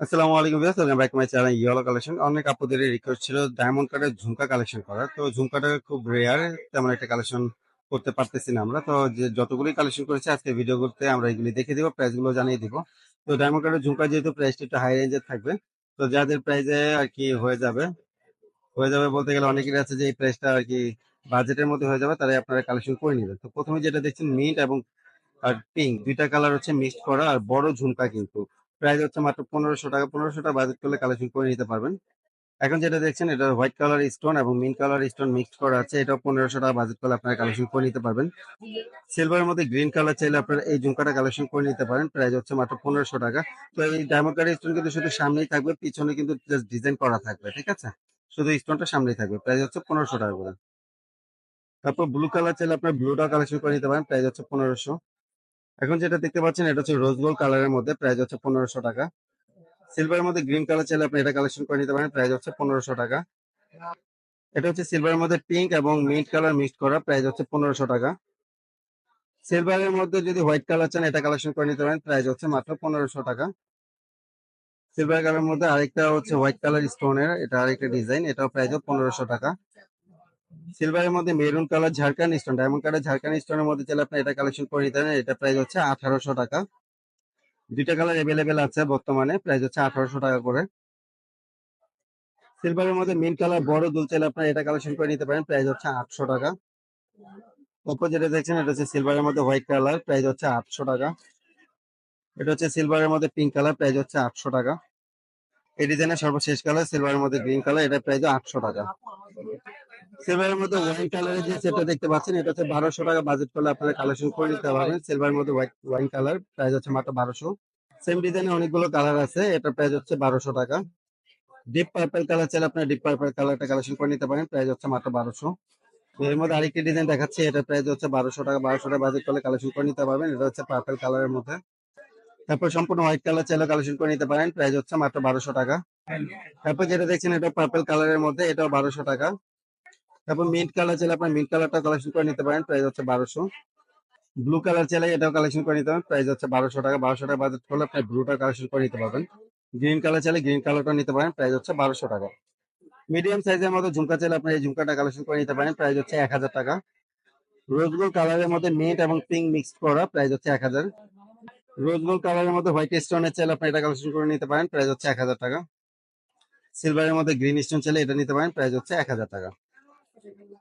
আসসালামু আলাইকুম viewers, welcome my yellow collection অনেক ছিল ডায়মন্ড ঝুমকা কালেকশন তো ঝুমকাটা খুব রেয়ার তেমন একটা কালেকশন করতে পারতেছি না আমরা। তো যতগুলি কালেকশন করেছি, আজকে আমরা এগুলি দেখে জানিয়ে তো ডায়মন্ড ঝুমকা যেহেতু প্রাইসটা থাকবে, তো যাদের প্রাইসে আর কি হয়ে যাবে হয়ে যাবে বলতে গেলে অনেকেরই আছে যে এই প্রাইসটা আর কি বাজেটের মধ্যে হয়ে যাবে, তারাই আপনারা কালেকশন করে নেবেন। তো প্রথমে যেটা দেখছেন মিন্ট এবং আর পিঙ্ক দুইটা কালার হচ্ছে মিক্সড করা আর বড় ঝুমকা কিন্তু। প্রাইস হচ্ছে মাত্র পনেরোশো টাকা। পনেরোশো টাকা বাজেট করলে কালেকশন করে নিতে পারবেন। এখন যেটা দেখছেন, এটা হোয়াইট কালার স্টোন এবং মিন কালার স্টোন মিক্সড করা আছে। এটাও পনেরোশো টাকা বাজেট করলে আপনারা কালেকশন করে নিতে পারবেন। সিলভারের মধ্যে গ্রিন কালার চাইলে আপনারা এই ঝুমকাটা কালেকশন করে নিতে পারেন। প্রাইস হচ্ছে মাত্র পনেরোশো টাকা। তো এই ডায়মন্ড কালার স্টোন কিন্তু শুধু সামনেই থাকবে, পিছনে কিন্তু জাস্ট ডিজাইন করা থাকবে, ঠিক আছে? শুধু স্টোনটা সামনেই থাকবে। প্রাইস হচ্ছে পনেরোশো টাকা করে। তারপর ব্লু কালার চাইলে আপনার ব্লুটা কালেকশন করে নিতে পারেন। প্রাইস হচ্ছে পনেরোশো। এখন যেটা দেখতে পাচ্ছেন, এটা হচ্ছে রোজ গোল্ড কালারের মধ্যে প্রাইস হচ্ছে পনেরোশো টাকা। সিলভারের মধ্যে গ্রিন কালার চাইলে আপনি এটা কালেকশন করে নিতে পারেন প্রাইস হচ্ছে পনেরোশো টাকা। এটা হচ্ছে সিলভারের মধ্যে পিঙ্ক এবং মিন্ট কালার মিক্সড করা প্রাইস হচ্ছে পনেরোশো টাকা। সিলভারের মধ্যে যদি হোয়াইট কালার চান, এটা কালেকশন করে নিতে পারেন প্রাইস হচ্ছে মাত্র পনেরোশো টাকা। সিলভার কালারের মধ্যে আরেকটা হচ্ছে হোয়াইট কালার স্টোনের এটা আরেকটা ডিজাইন এটাও প্রাইস পনেরোশো টাকা। সিলভারের মধ্যে মেরুন কালার ঝাড়খান স্টোন ডায়মন্ড কালার ঝাড়খান স্টোনের মধ্যে চাইলে আপনি এটা কালেকশন করে নিতে পারেন, এটা প্রাইস হচ্ছে আঠারোশো টাকা। দুইটা কালার অ্যাভেলেবেল আছে বর্তমানে প্রাইস হচ্ছে আঠারোশো টাকা করে। সিলভারের মধ্যে মিন কালার বড় দুল চাইলে আপনারা এটা কালেকশন করে নিতে পারেন প্রাইস হচ্ছে আটশো টাকা। তারপর যেটা দেখছেন, এটা হচ্ছে সিলভারের মধ্যে হোয়াইট কালার প্রাইস হচ্ছে আটশো টাকা। এটা হচ্ছে সিলভারের মধ্যে পিঙ্ক কালার প্রাইস হচ্ছে আটশো টাকা। এই ডিজাইনের সর্বশেষ কালার সিলভারের মধ্যে গ্রিন কালার এটা প্রাইস আটশো টাকা। সিলভারের মধ্যে ওয়াইন কালারের যে সেটটা দেখতে পাচ্ছেন, এটা হচ্ছে বারোশো টাকা বাজেট করলে আপনারা কালেকশন করে নিতে পারবেন। সিলভারের মধ্যে ওয়াইন কালার প্রাইস হচ্ছে মাত্র বারোশো। সেম ডিজাইনে অনেকগুলো কালার আছে এটা প্রাইস হচ্ছে বারোশো টাকা। ডিপ পার্পল কালার চাইলে আপনার ডিপ পার্পল কালারটা কালেকশন করে নিতে পারেন প্রাইস হচ্ছে মাত্র বারোশো। এর মধ্যে আরেকটি ডিজাইন দেখাচ্ছে এটা প্রাইস হচ্ছে বারোশো টাকা বারোশো টাকা বাজেট করলে কালেকশন করে নিতে পারবেন, এটা হচ্ছে পার্পল কালারের মধ্যে। তারপর সম্পূর্ণ হোয়াইট কালার চাইলে কালেকশন করে নিতে পারেন প্রাইস হচ্ছে মাত্র বারোশো টাকা। তারপর যেটা দেখছেন, এটা পার্পল কালারের মধ্যে, এটাও বারোশো টাকা। তারপর মিন্ট কালার চাইলে আপনার মিন্ট কালারটা কালেকশন করে নিতে পারেন প্রাইস হচ্ছে বারোশো। ব্লু কালার চাইলে এটাও কালেকশন করে নিতে পারেন প্রাইস হচ্ছে বারোশো টাকা। বারোশো টাকা বাজেট করলে আপনি ব্লুটা কালেকশন করে নিতে পারবেন। গ্রিন কালার চাইলে গ্রিন কালারটা নিতে পারেন প্রাইস হচ্ছে বারোশো টাকা। মিডিয়াম সাইজের মধ্যে ঝুমকা চাইলে আপনি এই ঝুমকাটা কালেকশন করে নিতে পারেন প্রাইস হচ্ছে এক হাজার টাকা। রোজ গোল্ড কালারের মধ্যে মিন্ট এবং পিঙ্ক মিক্স করা প্রাইস হচ্ছে এক হাজার। রোজ গোল্ড কালারের মধ্যে হোয়াইট স্টোনের চাইলে আপনি এটা কালেকশন করে নিতে পারেন প্রাইস হচ্ছে এক হাজার টাকা। সিলভারের মধ্যে গ্রিন স্টোন চাইলে এটা নিতে পারেন প্রাইস হচ্ছে এক হাজার টাকা।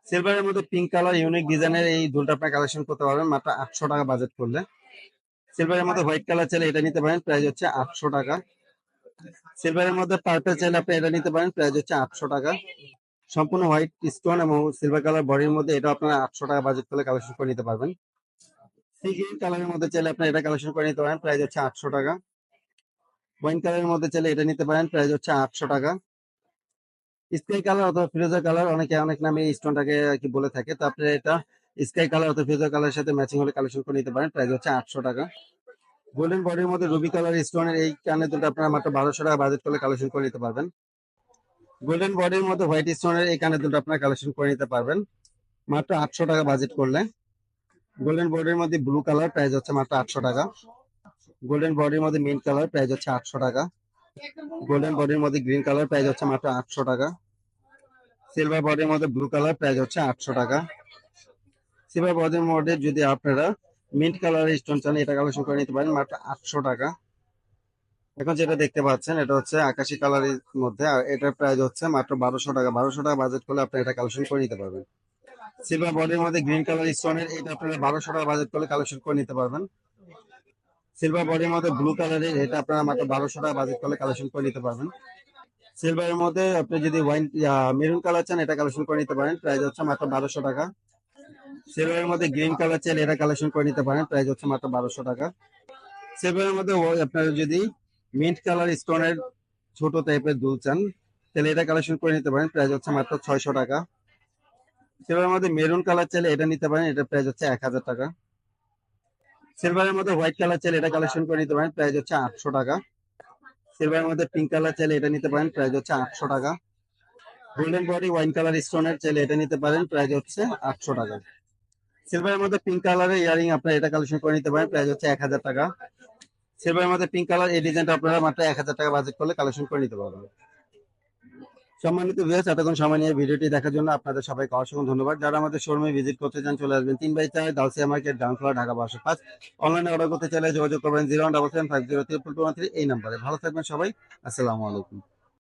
সিলভারের মধ্যে পিঙ্ক কালার ইউনিক ডিজাইনের এই দুলটা আপনি কালেকশন করতে পারবেন, মাত্র আটশো টাকা বাজেট করলে। সিলভারের মধ্যে হোয়াইট কালার চাইলে এটা নিতে পারেন প্রাইস হচ্ছে আটশো টাকা। সিলভারের মধ্যে পার্পেল চাইলে আপনি এটা নিতে পারেন প্রাইস হচ্ছে আটশো টাকা। সম্পূর্ণ হোয়াইট স্টোন এবং সিলভার কালার বডির মধ্যে এটা আপনারা আটশো টাকা বাজেট করলে কালেকশন করে নিতে পারবেন। কালারের মধ্যে চাইলে আপনি এটা কালেকশন করে নিতে পারেন প্রাইস হচ্ছে আটশো টাকা। ওয়াইন কালারের মধ্যে চাইলে এটা নিতে পারেন প্রাইস হচ্ছে আটশো টাকা। স্কাই কালার অথবা ফিরোজা কালার, অনেকে অনেক নামে এই স্টোনটাকে কি বলে থাকে। তো আপনি এটা স্কাই কালার অথবা ফিরোজা কালারের সাথে ম্যাচিং হলে কালেকশন করে নিতে পারেন। প্রাইস হচ্ছে আটশো টাকা। গোল্ডেন বডির মধ্যে রুবি কালার স্টোনের এই কানে দুটো আপনারা মাত্র বারোশো টাকা বাজেট করলে কালেকশন করে নিতে পারবেন। গোল্ডেন বডির মধ্যে হোয়াইট স্টোনের এই কানে দুটো আপনারা কালেকশন করে নিতে পারবেন। মাত্র আটশো টাকা বাজেট করলে। গোল্ডেন বডির মধ্যে ব্লু কালার প্রাইস হচ্ছে মাত্র আটশো টাকা। গোল্ডেন বডির মধ্যে মিন্ট কালার প্রাইস হচ্ছে আটশো টাকা। গোল্ডেন বডির মধ্যে গ্রিন কালার প্রাইস হচ্ছে মাত্র আটশো টাকা। সিলভার বডির মধ্যে ব্লু কালার প্রাইস হচ্ছে আটশো টাকা। সিলভার বডির মধ্যে যদি আপনারা মিন্ট কালার স্টোন চান এটা কালেকশন করে নিতে পারেন, মাত্র আটশো টাকা। এখন যেটা দেখতে পাচ্ছেন, এটা হচ্ছে আকাশি কালারের মধ্যে, আর এটার প্রাইস হচ্ছে মাত্র বারোশো টাকা। বারোশো টাকা বাজেট করলে আপনি এটা কালেকশন করে নিতে পারবেন। সিলভার বডির মধ্যে গ্রিন কালার স্টোনের এটা আপনারা বারোশো টাকা বাজেট করলে কালেকশন করে নিতে পারবেন। সিলভার বডির মধ্যে ব্লু কালারের এটা আপনারা মাত্র বারোশো টাকা বাজেট করলে কালেকশন করে নিতে পারবেন। সিলভারের মধ্যে আপনি যদি ওয়াইন মেরুন কালার চান, এটা কালেকশন করে নিতে পারেন। প্রাইস হচ্ছে মাত্র বারোশো টাকা। সিলভারের মধ্যে গ্রিন কালার চান এটা কালেকশন করে নিতে পারেন। প্রাইস হচ্ছে মাত্র বারোশো টাকা। সিলভারের মধ্যে আপনারা যদি মিন্ট কালার স্টোনের ছোট টাইপের দুল চান, তাহলে এটা কালেকশন করে নিতে পারেন। প্রাইস হচ্ছে মাত্র ছয়শো টাকা। সিলভারের মধ্যে মেরুন কালার চাইলে এটা নিতে পারেন। এটা প্রাইস হচ্ছে এক হাজার টাকা। সিলভারের মধ্যে হোয়াইট কালার চাইলে এটা কালেকশন করে নিতে পারেন প্রাইস হচ্ছে আটশো টাকা। সিলভারের মধ্যে পিঙ্ক কালার চাইলে এটা নিতে পারেন প্রাইস হচ্ছে আটশো টাকা। গোল্ডেন বডি ওয়াইন কালার স্টোনের চাইলে এটা নিতে পারেন প্রাইস হচ্ছে আটশো টাকা। সিলভারের মধ্যে পিঙ্ক কালারের ইয়ারিং আপনার এটা কালেকশন করে নিতে পারেন প্রাইস হচ্ছে এক হাজার টাকা। সিলভারের মধ্যে পিঙ্ক কালার এই ডিজাইনটা আপনারা মাত্র এক হাজার টাকা বাজেট করলে কালেকশন করে নিতে পারবেন। সম্মানিত ভিউয়ার্স এতক্ষণ সময় নিয়ে ভিডিওটি দেখার জন্য আপনাদের সবাইকে অসংখ্য ধন্যবাদ। যারা আমাদের শোরুমে ভিজিট করতে চান, চলে আসবেন তিন বাই চার দালসিয়া মার্কেট ডাউনফ্লোর ঢাকা বারোশো পাঁচ অনলাইনে অর্ডার করতে চাইলে যোগাযোগ করবেন zero double seven five zero three two three এই নাম্বারে ভালো থাকবেন সবাই। আসসালামু আলাইকুম।